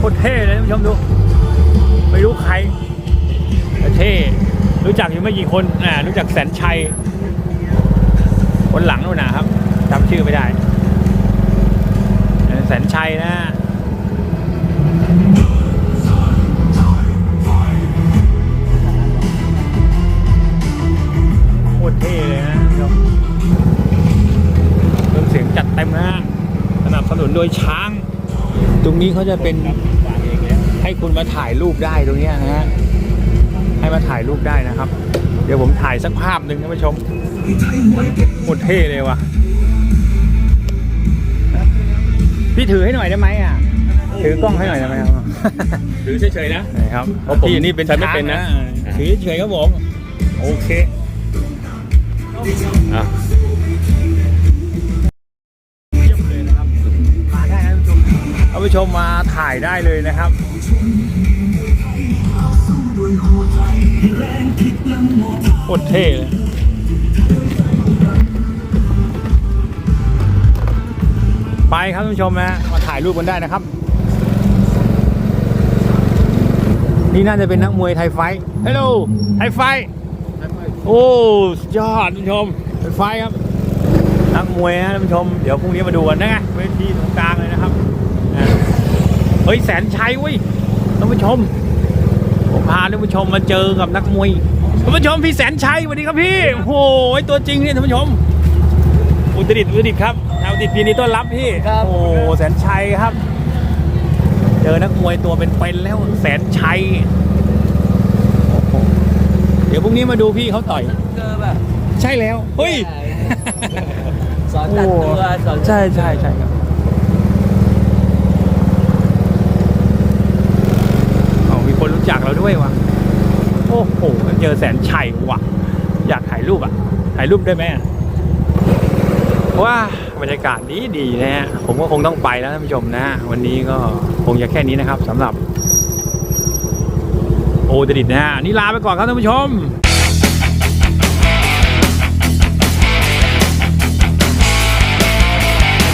โคตรเท่เลยท่านผู้ชมดู ไม่รู้ใครแต่เท่ รู้จักอยู่ไม่กี่คนอ่ารู้จักแสนชัย คนหลังนู่นนะครับจำชื่อไม่ได้ แสนชัยนะโคตรเท่เลยนะท่านผู้ชมเครื่องเสียงจัดเต็มนะสนับสนุนโดยช้าง ตรงนี้เขาจะเป็นให้คุณมาถ่ายรูปได้ตรงเนี้ยนะฮะให้มาถ่ายรูปได้นะครับ เดี๋ยวผมถ่ายสักภาพหนึ่งท่านผู้ชมโคตรเท่เลยว่ะพี่ถือให้หน่อยได้ไหมอะถือกล้องให้หน่อยได้ไหมครับหรือเฉยๆนะนะครับเพราะผมพี่นี่เป็นใช้ไม่เป็นนะช้างถือเฉยๆครับผมโอเค ผู้ชมมาถ่ายได้เลยนะครับโคตรเท่เลยไปครับท่านผู้ชมนะมาถ่ายรูปกันได้นะครับ นี่น่าจะเป็นนักมวยไทยไฟฮัลโหลไทยไฟโอ้สุดยอดท่านผู้ชมไทยไฟครับนักมวยนะท่านผู้ชมเดี๋ยวพรุ่งนี้มาดูกันนะไงเวทีตรงกลางเลยนะครับ เฮ้ยแสนชัยเว้ยท่านผู้ชมผมพาท่านผู้ชมมาเจอกับนักมวยท่านผู้ชมพี่แสนชัยสวัสดีครับพี่โอ้โหตัวจริงนี่ท่านผู้ชม อุตรดิตถ์อุตรดิตถ์ครับชาวอุตรดิตถ์ยินดีต้อนรับพี่ครับโอ้โหแสนชัยครับ เจอนักมวยตัวเป็นๆแล้วแสนชัยโอ้โหเดี๋ยวพรุ่งนี้มาดูพี่เขาต่อยเจอแบบใช่แล้วเฮ้ยสอนตัดตัวสอนใช่ใช่ใช่ครับเอามีคนรู้จักเรา ด้วยวะโอ้โหเจอแสนชัยว่ะอยากถ่ายรูปอะ ถ่ายรูปได้ไหมว้าบรรยากาศดีดีนะฮะผมก็คงต้องไปแล้วท่านผู้ชมนะ วันนี้ก็คงจะแค่นี้นะครับสำหรับโอเดดิตนะฮะนี่ลาไปก่อนครับท่านผู้ชม